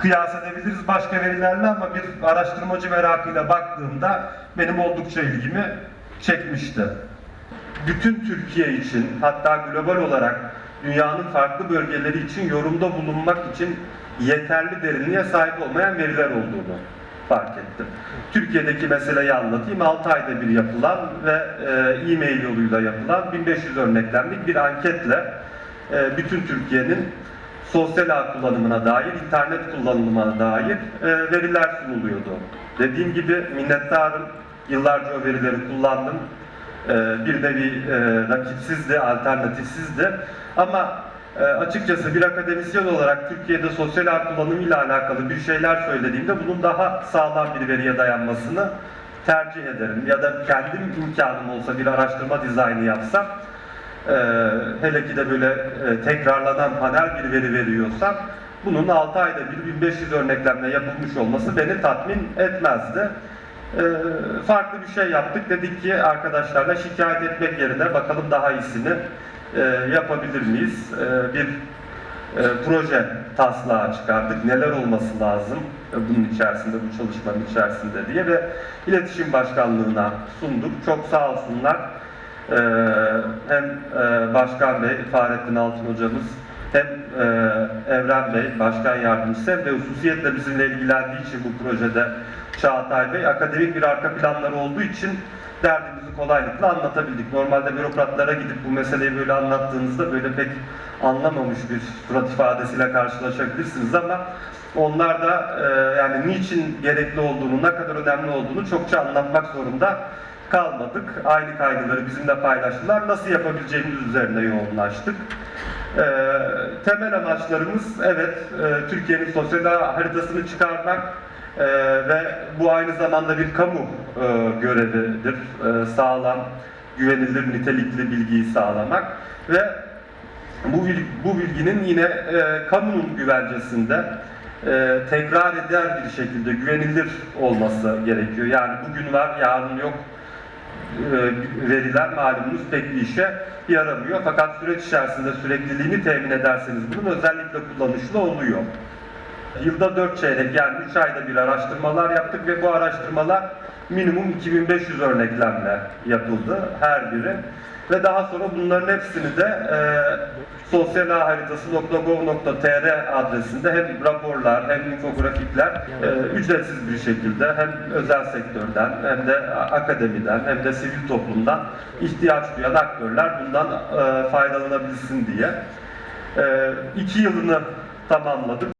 kıyas edebiliriz başka verilerle ama bir araştırmacı merakıyla baktığımda benim oldukça ilgimi çekmişti. Bütün Türkiye için hatta global olarak dünyanın farklı bölgeleri için yorumda bulunmak için yeterli derinliğe sahip olmayan veriler olduğunu fark ettim. Türkiye'deki meseleyi anlatayım. 6 ayda bir yapılan ve e, e-mail yoluyla yapılan 1500 örneklemlik bir anketle e, bütün Türkiye'nin sosyal ağ kullanımına dair, internet kullanımına dair e, veriler sunuluyordu. Dediğim gibi minnettarım. Yıllarca o verileri kullandım. E, bir nevi e, rakipsizdi, alternatifsizdi. Ama e, açıkçası bir akademisyen olarak Türkiye'de sosyal ağ kullanımıyla alakalı bir şeyler söylediğimde bunun daha sağlam bir veriye dayanmasını tercih ederim. Ya da kendim imkanım olsa bir araştırma dizaynı yapsam ee, hele ki de böyle e, tekrarlanan panel bir veri veriyorsam bunun 6 ayda bir 1500 örneklemle yapılmış olması beni tatmin etmezdi. Ee, farklı bir şey yaptık. Dedik ki arkadaşlarla şikayet etmek yerine bakalım daha iyisini e, yapabilir miyiz? Ee, bir e, proje taslağı çıkardık. Neler olması lazım e, bunun içerisinde, bu çalışmanın içerisinde diye ve iletişim başkanlığına sunduk. Çok sağ olsunlar. Ee, hem e, Başkan Bey, Fahrettin Altın hocamız, hem e, Evren Bey, Başkan Yardımcısı hem de hususiyetle bizimle ilgilendiği için bu projede Çağatay Bey, akademik bir arka planları olduğu için derdimizi kolaylıkla anlatabildik. Normalde bürokratlara gidip bu meseleyi böyle anlattığınızda böyle pek anlamamış bir surat ifadesiyle karşılaşabilirsiniz ama onlar da e, yani niçin gerekli olduğunu, ne kadar önemli olduğunu çokça anlatmak zorunda kalmadık. Aynı kaygıları bizimle paylaştılar. Nasıl yapabileceğimiz üzerine yoğunlaştık. Ee, temel amaçlarımız evet e, Türkiye'nin sosyal haritasını çıkarmak e, ve bu aynı zamanda bir kamu e, görevidir. E, sağlam, güvenilir, nitelikli bilgiyi sağlamak ve bu, bu bilginin yine e, kamunun güvencesinde e, tekrar eder bir şekilde güvenilir olması gerekiyor. Yani bugün var, yarın yok e, veriler malumunuz pek bir işe yaramıyor. Fakat süreç içerisinde sürekliliğini temin ederseniz bunun özellikle kullanışlı oluyor. Yılda 4 çeyrek yani 3 ayda bir araştırmalar yaptık ve bu araştırmalar minimum 2500 örneklemle yapıldı her biri. Ve daha sonra bunların hepsini de e, sosyalağharitası.gov.tr adresinde hem raporlar hem infografikler e, ücretsiz bir şekilde hem özel sektörden hem de akademiden hem de sivil toplumdan ihtiyaç duyan aktörler bundan e, faydalanabilsin diye. E, iki yılını tamamladık.